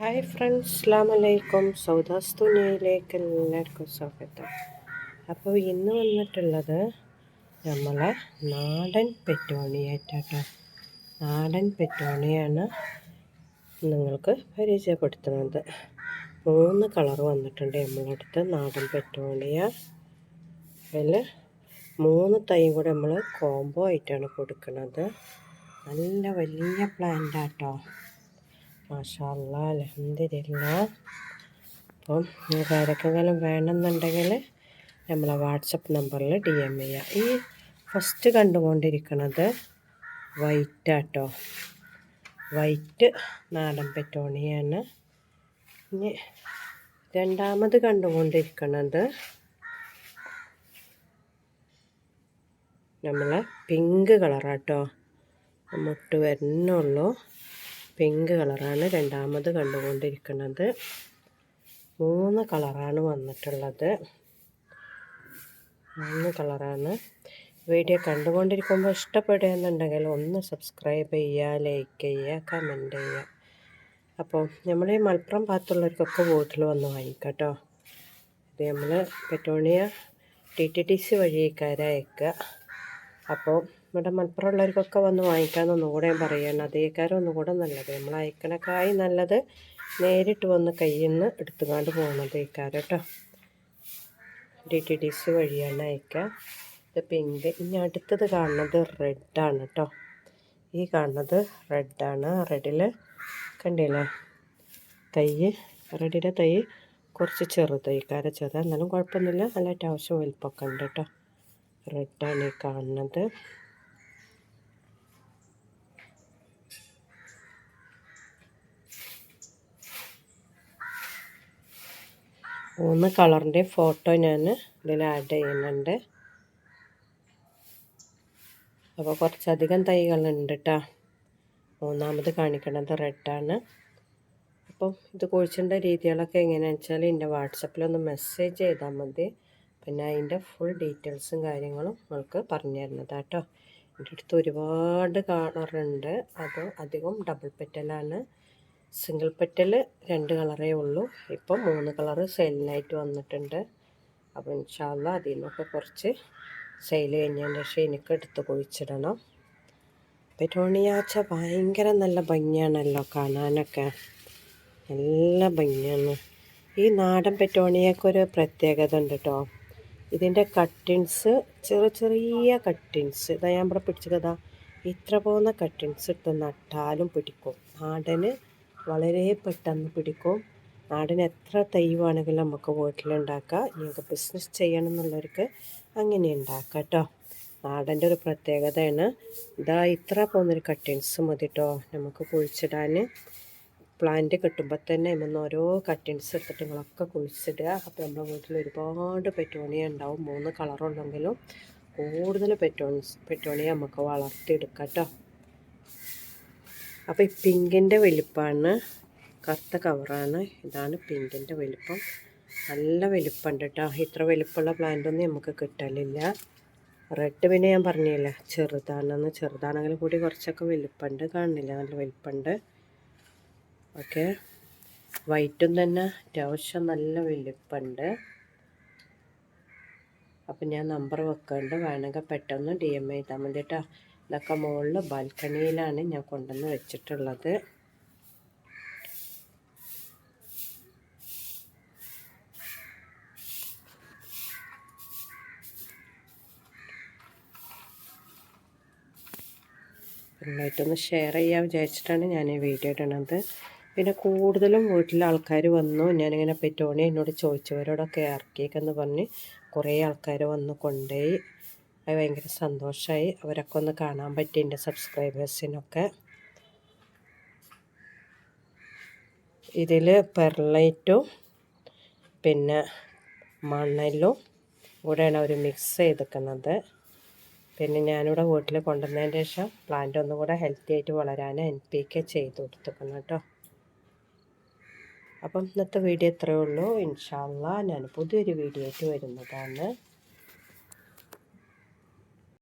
Hi friends അസ്ലാം അലൈക്കും. സൗദാസ് തുനിയയിലേക്ക് എല്ലാവർക്കും സ്വാഗതം. അപ്പോൾ ഇന്ന് വന്നിട്ടുള്ളത് നമ്മളെ നാടൻ പെറ്റോണിയായിട്ടാട്ടോ നാടൻ പെറ്റോണിയാണ് നിങ്ങൾക്ക് പരിചയപ്പെടുത്തുന്നത്. മൂന്ന് കളർ വന്നിട്ടുണ്ട് നമ്മളടുത്ത് നാടൻ പെറ്റോണിയ അതിൽ മൂന്ന് തൈ കൂടെ നമ്മൾ കോംബോ ആയിട്ടാണ് കൊടുക്കുന്നത്. നല്ല വലിയ പ്ലാന്റ് ആട്ടോ. മാഷാല്ല അലഹമില്ല അപ്പം നിങ്ങൾക്ക് ആരൊക്കെങ്കിലും വേണമെന്നുണ്ടെങ്കിൽ നമ്മളെ വാട്സപ്പ് നമ്പറിൽ ഡി എം ചെയ്യാം. ഈ ഫസ്റ്റ് കണ്ടുകൊണ്ടിരിക്കുന്നത് വൈറ്റ് ആട്ടോ. വൈറ്റ് നാടൻ പെറ്റോണിയാണ്. ഇനി രണ്ടാമത് കണ്ടുകൊണ്ടിരിക്കുന്നത് നമ്മളെ പിങ്ക് കളറാട്ടോ. മുട്ട് വരുന്നുള്ളൂ പിങ്ക് കളറാണ് രണ്ടാമത് കണ്ടുകൊണ്ടിരിക്കുന്നത്. മൂന്ന് കളറാണ് വന്നിട്ടുള്ളത്. മൂന്ന് കളറാണ്. വീഡിയോ കണ്ടുകൊണ്ടിരിക്കുമ്പോൾ ഇഷ്ടപ്പെടുകയെന്നുണ്ടെങ്കിൽ ഒന്ന് സബ്സ്ക്രൈബ് ചെയ്യുക ലൈക്ക് ചെയ്യുക കമന്റ് ചെയ്യുക. അപ്പോൾ നമ്മൾ ഈ മലപ്പുറം ഭാഗത്തുള്ളവർക്കൊക്കെ വീട്ടിൽ വന്ന് വാങ്ങിക്കാം ഇത് നമ്മൾ petunia T T T C വഴിക്കാരയക്കുക അപ്പോൾ ഇവിടെ മലപ്പുറമുള്ളവർക്കൊക്കെ വന്ന് വാങ്ങിക്കാമെന്നൊന്നും ഒന്നുകൂടെ ഞാൻ പറയുകയാണ് അതേക്കാരം ഒന്നും നല്ലത്. നമ്മൾ അയക്കണക്കായി നല്ലത് നേരിട്ട് വന്ന് കയ്യിൽ നിന്ന് എടുത്തുകൊണ്ട് പോകുന്നത് ഇക്കാരം കേട്ടോ. ഡി ടി ഡി സി വഴിയാണ് അയക്കുക. ഇത് പിങ്ക്. ഇനി അടുത്തത് കാണുന്നത് റെഡാണ് കേട്ടോ. ഈ കാണുന്നത് റെഡാണ് റെഡിൽ കണ്ടില്ലേ? തൈ. റെഡിന്റെ തൈ കുറച്ച് ചെറു തൈക്കാരെ ചെറുത്. എന്നാലും കുഴപ്പമൊന്നുമില്ല. നല്ല അത്യാവശ്യം വലുപ്പമൊക്കെ ഉണ്ട് കേട്ടോ. റെഡാണ് ഈ കാണുന്നത്. മൂന്ന് കളറിന്റെ ഫോട്ടോ ഞാൻ ഇതിൽ ആഡ് ചെയ്യുന്നുണ്ട്. അപ്പോൾ കുറച്ചധികം തൈകളുണ്ട് കേട്ടോ മൂന്നാമത് കാണിക്കണത് റെഡാണ് അപ്പം ഇത് കുഴിച്ചേണ്ട രീതികളൊക്കെ എങ്ങനെയാണെന്ന് വെച്ചാൽ എന്റെ വാട്സപ്പിലൊന്ന് മെസ്സേജ് ചെയ്താൽ മതി. പിന്നെ അതിന്റെ ഫുൾ ഡീറ്റെയിൽസും കാര്യങ്ങളും നിങ്ങൾക്ക് പറഞ്ഞു തരുന്നതാണ് കേട്ടോ എന്റെ അടുത്ത് ഒരുപാട് കളറുണ്ട് അത് അധികം ഡബിൾ പെറ്റലാണ് സിംഗിൾ പെറ്റൽ രണ്ട് കളറേ ഉള്ളൂ. ഇപ്പം മൂന്ന് കളറ് സെയിലിനായിട്ട് വന്നിട്ടുണ്ട്. അപ്പോൾ ഇൻഷാല്ല അതിൽ നിന്നൊക്കെ കുറച്ച് സെയിൽ കഴിഞ്ഞതിന് ശേഷം എനിക്ക് എടുത്ത് കുഴിച്ചിടണം പെരോണിയാച്ച ഭയങ്കര നല്ല ഭംഗിയാണല്ലോ കാണാനൊക്കെ. നല്ല ഭംഗിയാണ്. ഈ നാടൻ പെറ്റോണിയൊക്കെ പ്രത്യേകത ഉണ്ട് കേട്ടോ ഇതിന്റെ കട്ടിൻസ് ചെറിയ ചെറിയ കട്ടിൻസ്. ഇതാ ഞാൻ ഇവിടെ പിടിച്ചതാ ഇത്ര പോകുന്ന കട്ടിൻസ് ഇട്ട് നട്ടാലും പിടിക്കും. നാടന് വളരെ പെട്ടെന്ന് പിടിക്കും. നാടൻ എത്ര തൈ വേണമെങ്കിലും നമുക്ക് വീട്ടിലുണ്ടാക്കാം. നിങ്ങൾക്ക് ബിസിനസ് ചെയ്യണം എന്നുള്ളവർക്ക് അങ്ങനെ ഉണ്ടാക്കാം കേട്ടോ. നാടന്റെ ഒരു പ്രത്യേകതയാണ്. ഇതാ ഇത്ര പോകുന്നൊരു കട്ടിങ്സ് മതി കേട്ടോ നമുക്ക് കുഴിച്ചിടാൻ പ്ലാന്റ് കിട്ടുമ്പോൾ തന്നെ ഇന്ന് ഓരോ കട്ടിങ്സ് എടുത്തിട്ട് നിങ്ങളൊക്കെ കുഴിച്ചിടുക. അപ്പോൾ നമ്മുടെ വീട്ടിൽ ഒരുപാട് പെറ്റോണിയ ഉണ്ടാവും. മൂന്ന് കളറുണ്ടെങ്കിലും കൂടുതൽ പെറ്റോൺസ് പെറ്റോണിയ നമുക്ക് വളർത്തിയെടുക്കാം കേട്ടോ അപ്പോൾ ഈ പിങ്കിന്റെ വലിപ്പമാണ് കറുത്ത കവറാണ്. ഇതാണ് പിങ്കിന്റെ വലിപ്പം. നല്ല വലിപ്പമുണ്ട് കേട്ടോ ഇത്ര വലിപ്പമുള്ള പ്ലാന്റൊന്നും നമുക്ക് കിട്ടലില്ല. റെഡ് പിന്നെ ഞാൻ പറഞ്ഞില്ല ചെറുതാണെന്ന്. ചെറുതാണെങ്കിലും കൂടി കുറച്ചൊക്കെ വലിപ്പമുണ്ട് കാണുന്നില്ല നല്ല വലിപ്പമുണ്ട് ഓക്കെ വൈറ്റും തന്നെ അത്യാവശ്യം നല്ല വലിപ്പമുണ്ട് അപ്പം ഞാൻ നമ്പർ വെക്കുന്നുണ്ട് വേണമെങ്കിൽ പെട്ടെന്ന് ഡി എം ചെയ്താൽ മതി കേട്ടോ ഇതൊക്കെ മുകളിൽ ബാൽക്കണിയിലാണ് ഞാൻ കൊണ്ടുവന്ന് വെച്ചിട്ടുള്ളത്. നന്നായിട്ടൊന്ന് ഷെയർ ചെയ്യാൻ വിചാരിച്ചിട്ടാണ് ഞാൻ ഈ വീഡിയോ ഇടണത്. പിന്നെ കൂടുതലും വീട്ടിലെ ആൾക്കാർ വന്നു. ഞാനിങ്ങനെ പെറ്റോണി എന്നോട് ചോദിച്ചവരോടൊക്കെ ഇറക്കിയേക്കെന്ന് പറഞ്ഞ് കുറേ ആൾക്കാർ വന്ന് കൊണ്ടുപോയി. അത് ഭയങ്കര സന്തോഷമായി അവരൊക്കെ ഒന്ന് കാണാൻ പറ്റി എന്റെ സബ്സ്ക്രൈബേഴ്സിനൊക്കെ. ഇതിൽ പെർലൈറ്റും പിന്നെ മണലും കൂടെയാണ് അവർ മിക്സ് ചെയ്തിരിക്കുന്നത് പിന്നെ ഞാനിവിടെ വീട്ടിൽ കൊണ്ടുവന്നതിന് ശേഷം പ്ലാന്റ് ഒന്നും കൂടെ ഹെൽത്തി ആയിട്ട് വളരാൻ എൻ പി കെ ചെയ്ത് കൊടുത്തിരിക്കുന്നു കേട്ടോ. അപ്പം ഇന്നത്തെ വീഡിയോ ഇത്രയേ ഉള്ളൂ. ഇൻഷാല്ല ഞാൻ പുതിയൊരു വീഡിയോ ആയിട്ട് വരുന്നതാണ്.